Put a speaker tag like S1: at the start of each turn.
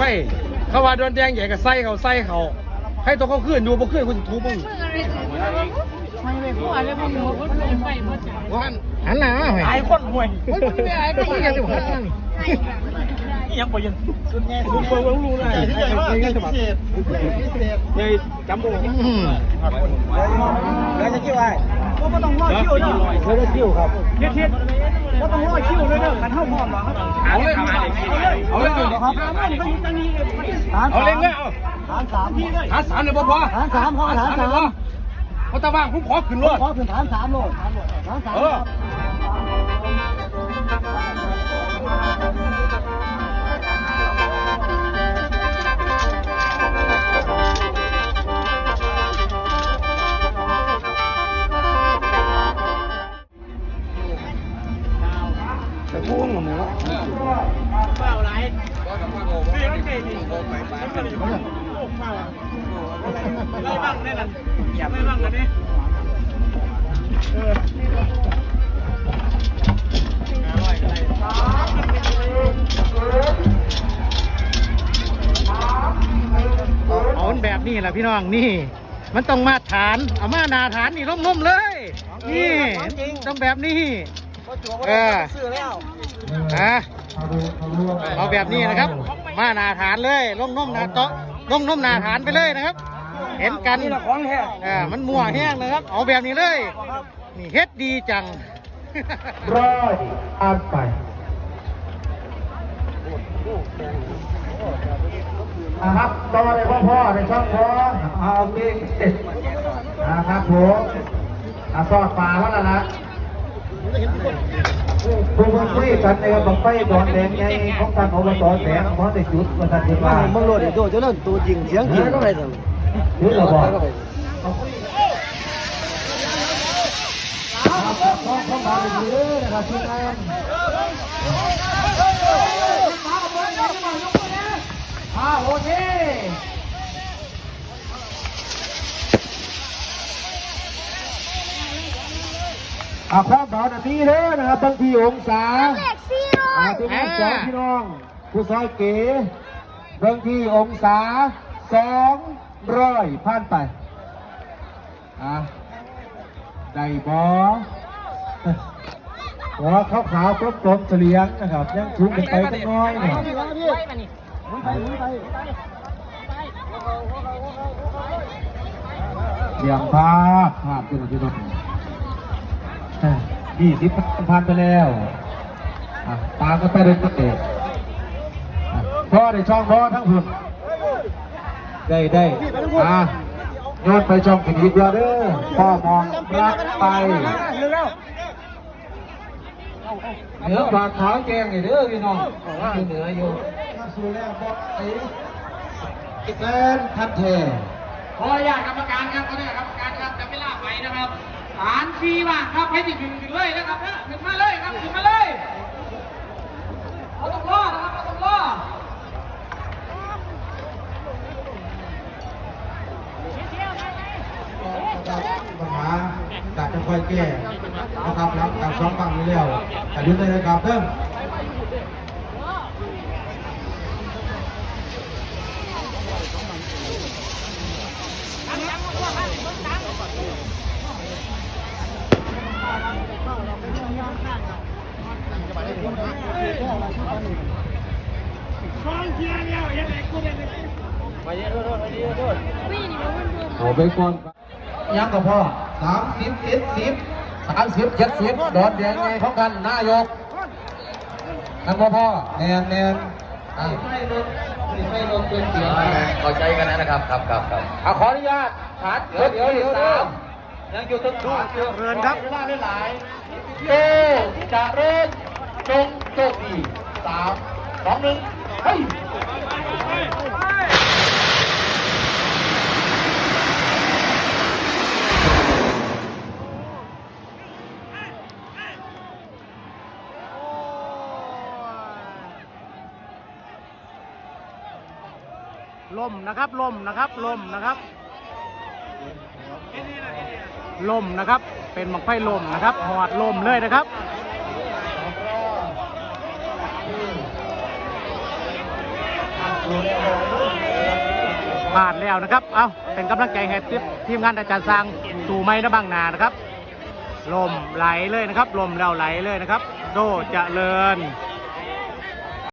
S1: ไฟ เขาว่าโดนแดงใหญ่กับไส้เขาไส้เขา ให้ตัวเขาขึ้นดูบ่ขึ้นคุณจะทุบมึง
S2: หั
S1: นหน้าไอ้
S3: คนห่วย
S1: โอ้ยมันไม่อายไปที่ยังจะหันหน้านี่
S3: ยังบ่ยังสุดแน่สุดเบิ่งรู้เลยที่ใหญ่มากพิเศษพิเศษใหญ่จำบ่
S1: อืม
S3: แล้วจะคิวไอ้ก็ต้องรอคิวเนาะแล้วจะคิวครับเทียดเทียดก็ต้องรอคิวเลยเด้อกันเท่าพร้อมเหรอ ครับ
S1: เอาเลยเอาเลย
S3: ครับเอา
S1: เอาเลยเนี่ยเอา
S3: ฐานสามทีเลย
S1: หาสามเลยบ่พอ
S3: ฐานสามพอฐานสาม
S1: เลยเพราะตาว่างผมขอขึ้นรถ
S3: ขอถึงฐานสามโลฐานฐานสาม
S1: เออ
S3: จะพูดกับหมูเปล่าไรไม่ยังไม่เก่งดิไล่บ้างได้นั่นไล่บ้างกันนี่
S2: เอาแบบนี้แหละพี่น้องนี่ มันต้องมาฐาน เอามานาฐานนี่ล้มนุ่มๆเลย นี่ต้องแบบนี้ เออ
S3: ซื้อแล้ว
S2: อะเอาแบบนี้นะครับ มานาฐานเลยล้มนุ่มนาโต๊ะล้มนุ่มนาฐานไปเลยนะครับ เห็นกัน
S3: นี่แหละของแท้
S2: อ่ามันมั่วแห้งนะครับ เอาแบบนี้เลยนี่เฮ็ดดีจัง
S4: ร้อยอ่านไปนะครับต่อเลยพ่อพ่อในช่องพ่อเอาโอเคนะครับผมอาสอดปลาแล้วล่ะนะ ผู้คนคุยกันในบังไฟดอนแดงไงของการอบตแสงมอได้จุดมาทันทีว่า
S3: มึงโหลดอีกตัวเจ้านั่นตัวจริงเสียงจริงก็ไม่ถึง
S4: จุดระบอกต้องเข้ามาดีเลยนะครับทีมงานอ่าโอเค อ่าความเบาหนาทีเด้อนะครับบางทีองศา
S5: เลขสี่ร้อ
S4: ยที่นี่สองพี่น้องผู้ซอยเก๋บางทีองศาสองร้อยผ่านไปอ่าได้บอหัวขาวขาวกลมกลมๆเฉลียงนะครับ ยังสูงขึ้นไปสักน้อยเนี่ยอย่างภาพภาพที่เรที่เรา ยี่สิบพันไปแล้วตามกันไปเรื่อยๆพ่อได้ช่องพ่อทั้งหุ่นได้ได้อะโยนไปช่องที่ดีกว่าเด้อพ่อมองรักไปเหนือปากขาวแกงนี่เด้อพี่น้องอเหนืออยู่สู่แล้วบอกไอ้แฟนพันแท้
S2: ขออนุญาตกรรมการครับขออนุญาตกรรมการครับจะไม่ล่าไปนะครับ ฐานทีว่างครับให้ติดถึงถึงเลยนะครับนะถึงมาเลยครับถึงมาเลยเอาต้องรอดนะครับเอาต้องรอด
S4: ปัญหาการจะค่อยแก้นะครับแลังการซ้อมฟังนี้แล้วแต่ยุ่งในกครเพิ่ม เอาไปก่อนยังกับพ่อสามสิบเจ็ดสิบสามสิบเจ็ดสิบดอนแดงไงพร้อมกันนายกกันพ่อพ่อแนนแนนอะไม่ลดไม่ลดเป็นเสียง
S1: เข้าใจกันนะครับครับครับครับ
S4: อะขออนุญาตฐานเดี๋ยวเดี๋ยวเดี๋ยวสามยังอยู่ทั้งคู่
S3: เรือนครับ
S4: เวลาหลายโตจะเริ่ม จงโชคดีสามสองหนึ่งเฮ้ย
S2: ลมนะครับลมนะครับลมนะครับลมนะครับ เป็นบังไฟลมนะครับหอดลมเลยนะครับ ผ่านแล้วนะครับ เอาเป็นกำลังใจให้ทีมงานอาจารย์สร้างสู่ไม้นะบางนานะครับ ลมไหลเลยนะครับ ลมแล้วไหลเลยนะครับ โดเจริญ